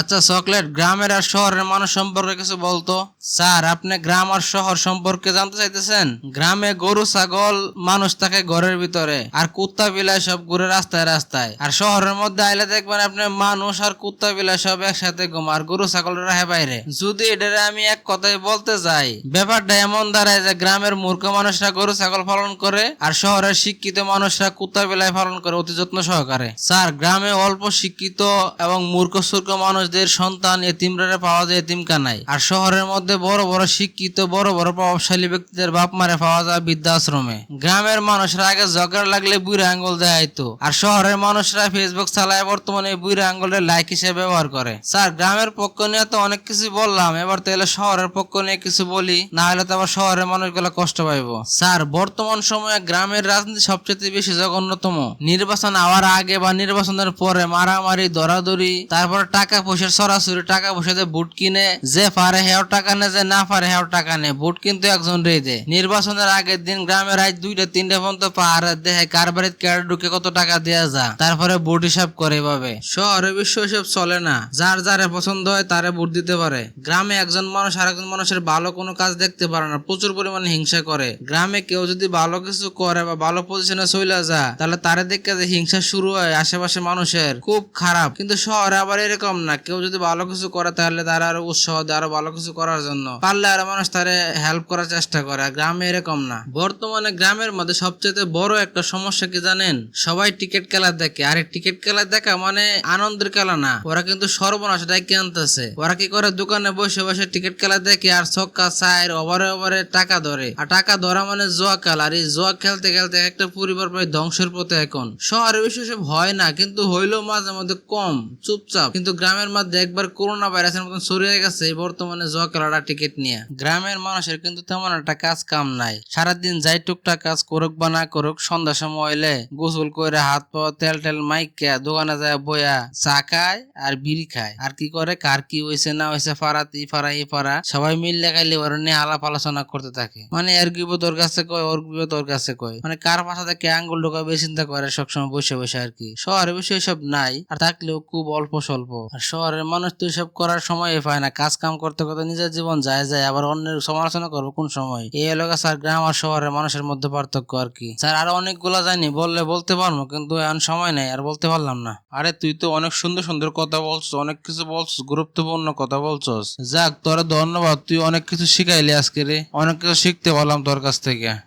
আচ্ছা চকলেট, গ্রামের আর শহরের মানুষ সম্পর্কে কিছু বলতো? স্যার, আপনি গ্রাম আর শহর সম্পর্কে জানতে চাইতেছেন? গ্রামে গরু, ছাগল, মানুষ থাকে ঘরের ভিতরে, আর কুত্তা, বিলাই সব ঘুরে রাস্তায় রাস্তায়। আর শহরের মধ্যে আইলে দেখবেন আপনি মানুষ আর কুত্তা, বিলাই সব একসাথে ঘুম আর গরু, ছাগল রাহে বাইরে। যদি এটারে আমি এক কথায় বলতে যাই, ব্যাপারটা এমন দাঁড়ায় যে গ্রামের মূর্খ মানুষরা গরু, ছাগল পালন করে, আর শহরের শিক্ষিত মানুষরা কুত্তা, বিলাই পালন করে অতি যত্ন সহকারে। স্যার, গ্রামে অল্প শিক্ষিত এবং মূর্খ, সূর্খ মানুষদের সন্তান এতিমরা পাওয়া যায় এতিমখানায়। আর শহরের মধ্যে বড় বড় শিক্ষিত, বড় বড় প্রভাবশালী ব্যক্তিদের বাপ মারে পাওয়া যায় বৃদ্ধাশ্রমে। গ্রামের মানুষরা আগে ঝগড়া লাগলে বুড়ে আঙ্গুল দেখাইতো আর শহরের মানুষরা ফেসবুক চালায় বর্তমানে বুড়ে আঙ্গুলের লাইক হিসেবে ব্যবহার করে। স্যার, গ্রামের পক্ষ নিয়ে তো অনেক কিছু বললাম। এবার তাহলে শহরের পক্ষ নিয়ে কিছু বলি, না হলে তো আবার শহরের মানুষগুলো কষ্ট পাইবো। স্যার, বর্তমান সময়ে গ্রামের রাজনীতি সবচেয়ে বেশি জঘন্যতম। নির্বাচন হওয়ার আগে বা নির্বাচনের পরে মারামারি, দরাদরি, তারপর টাকা পয়সার সরাসরি টাকা পয়সা দিয়ে ভোট কিনে, যে পারে হেও টাকা নেয়, যে না পারে হেও টাকা নেয়। ভোট কিন্তু একজন রেই দেয়। নির্বাচনের আগের দিন গ্রামে রাত দুইটা, তিনটা পর্যন্ত পাহাড়ে দেখে কার কার ঢুকে কত টাকা দেওয়া যা তারপরে ভোট হিসাব করে এভাবে শহরে বিশ্ব এসব চলে না। যার যারে পছন্দ হয় তারে ভোট দিতে পারে। গ্রামে একজন মানুষ আরেকজন মানুষের ভালো কোনো কাজ দেখতে পারে না, প্রচুর পরিমাণে হিংসা করে। গ্রামে কেউ যদি ভালো কিছু করে বা ভালো পজিশনে চলে যা তাহলে তারে দেখে যে হিংসা শুরু হয় আশেপাশে মানুষের। খুব খারাপ। কিন্তু শহরে আবার এরকম না। কেউ যদি ভালো কিছু করে, তাহলে তারা আরও উৎসাহ দেয়, আরও ভালো কিছু করার জন্য। পারলে আরও মানুষ তারে হেল্প করার চেষ্টা করে গ্রামে এরকম না। বর্তমানে গ্রামের মধ্যে সবচেয়ে বড় একটা সমস্যা কি জানেন? সবাই টিকিট খেলা দেখে, আরে টিকিট খেলা দেখা মানে আনন্দের খেলা না। ওরা কিন্তু সর্বনাশ ডাইকে আনতেছে। ওরা কি করে? দোকানে বসে বসে টিকিট খেলা দেখে, আর ছক্কা চায়ের ওভারে ওভারে টাকা ধরে। আর টাকা ধরা মানে জোয়া খেলা, আর এই জোয়া খেলতে খেলতে একটা পরিবার প্রায় ধ্বংসের পথে এখন। শহরে বেশি সব হয় না, কিন্তু হইলেও মাঝে মধ্যে কম, চুপচাপ। কিন্তু গ্রামের মধ্যে একবার করোনা ভাইরাসের মতন ছড়িয়ে গেছে বর্তমানে জোয়া খেলাটা টিকিট নিয়ে। গ্রামের মানুষের কিন্তু তেমন একটা কাজ কাম নাই। সারাদিন যাই টুকটাক কাজ করুক বা না করুক, সন্ধ্যা সময় হইলে গোসল করে হাত পা, তেল টেল মাইকা, দোকানে যায় বয়া চা খায় আর বিড়ি খায়। আর কি করে? কার কি হয়েছে না হয়েছে ফারাত ই ফারা ই ফারা। সবাই মিললে খাইলে ওরা নিয়ে আলাপ আলোচনা করতে থাকে। মানে এর গিবত ওর কাছে কয়, ওর গিবত ওর কাছে কয়? মানে কার পাশা থেকে আঙ্গুল ঢোকাবে চিন্তা করে সবসময় বসে বসে আর কি। শহরে বসে এসব নাই, আর থাকলেও খুব অল্প স্বল্প। আর শহরের মানুষ তো এসব করার সময় পায় না। কাজ কাম করতে করতে নিজের জীবন যায় যায়, আবার অন্যের সমালোচনা করব কোন সময়? এই এলাকা স্যার, গ্রাম আর শহরের মানুষের মধ্যে পার্থক্য আর কি। স্যার, আরও অনেকগুলা জানি, বললে বলতে পারব, কিন্তু এখন সময় নেই, আর বলতে পারলাম না। আরে, তুই তো অনেক সুন্দর সুন্দর কথা বলছিস, অনেক কিছু বলছিস, গুরুত্বপূর্ণ কথা বলছস। যাক, তোরা ধন্যবাদ, তুই অনেক কিছু শিখাইলি আজকে রে। অনেক কিছু শিখতে পারলাম তোর কাছ থেকে।